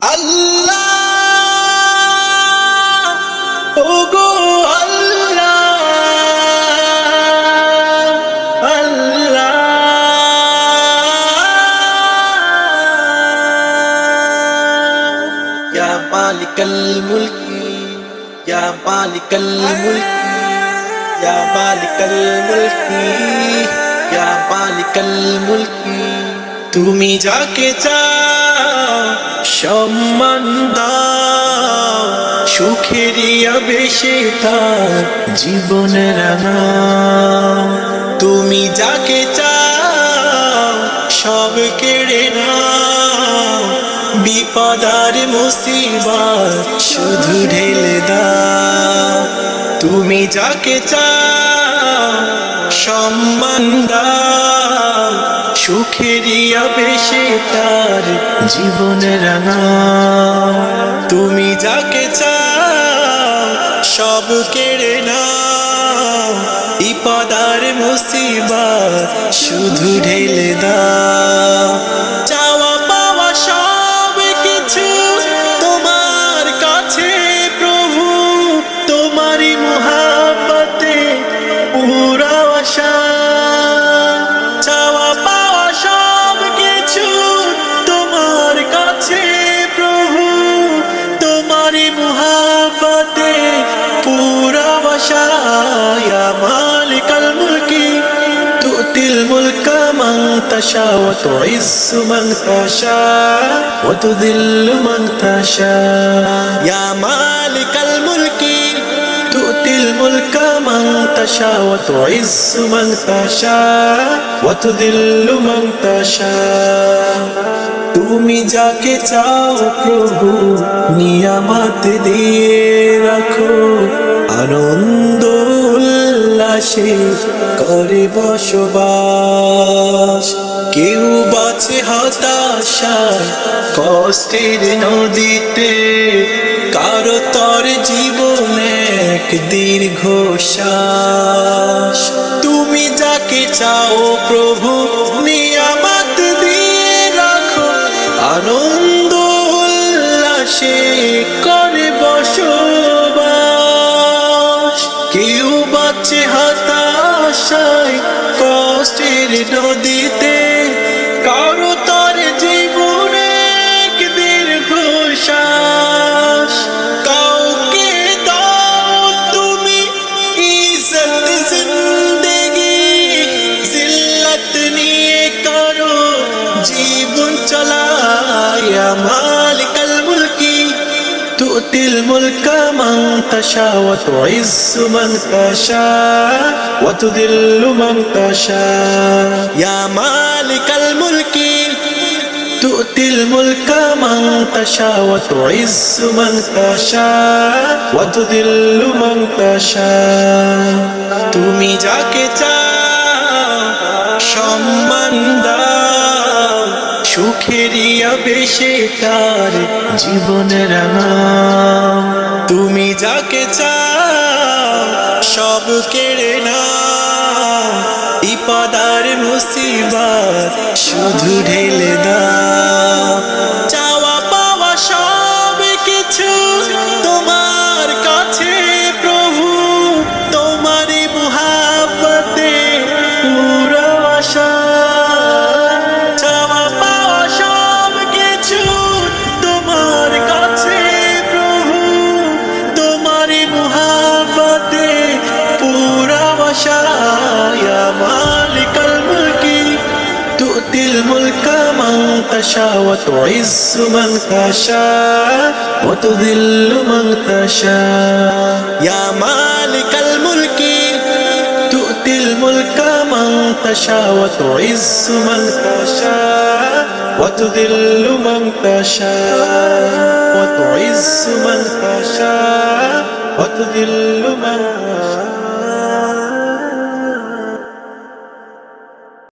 আল্লাহ, ওগো আল্লাহ আল্লাহ। ইয়া মালিকাল মুলকি, ইয়া মালিকাল মুলকি, ইয়া মালিকাল মুলকি, ইয়া মালিকাল মুলকি, তুমি যাকে চাও সম্মান দাও সুখেরিয়া বেশে তার জীবন রাঙাও তুমি যাকে চাও, সব কেড়ে নাও। বিপদার মুসিবত শুধু ঢেলে দাও। তুমি যাকে চাও সম্মান সুখেরিয়া বেশে তার জীবন রাঙা। তুমি যাকে চাও, সব কেড়ে নাও। বিপদার মুসিবা শুধু ঢেলে দাও। تشاء وتعز من تشاء وتذل من تشاء يا مالك الملك تؤتي الملك من تشاء وتعز من تشاء وتذل من تشاء তুমি যাকে চাও প্রভু নিয়ামত দিয়ে রাখো আনন্দ উল্লাসে করে বসবাস। কেউ বাঁচে হতাশায় কষ্টের নদীতে, কারও তর জীবনে এক দীর্ঘ শ্বাস তুমি যাকে চাও প্রভু, নিয়ামত দিয়ে রাখো, আনন্দ কষ্টের নদীতে, কারও তর জীবনে এক দীর্ঘ শ্বাস। কাউকে দাও তুমি ইজ্জত জিন্দেগি, জিল্লত নিয়ে করো জীবন চলায়া মুলকি تؤتي الملك من تشاء وتعز من تشاء وتذل من تشاء يا مالك الملك تؤتي الملك من تشاء وتعز من تشاء وتذل من تشاء তুমি যাকে চাও সম্মান দাও সুখেরিয়া বেশে তার জীবন রাঙা তুমি যাকে চাও, সব কেড়ে না ইপাদার মুসিবত শুধু ঢেলে দাও। الملك من تشاء وتعز من تشاء وتذل من تشاء. يا مالك الملك تؤتي الملك من تشاء وتعز من تشاء وتذل من تشاء وتعز من تشاء وتذل من تشاء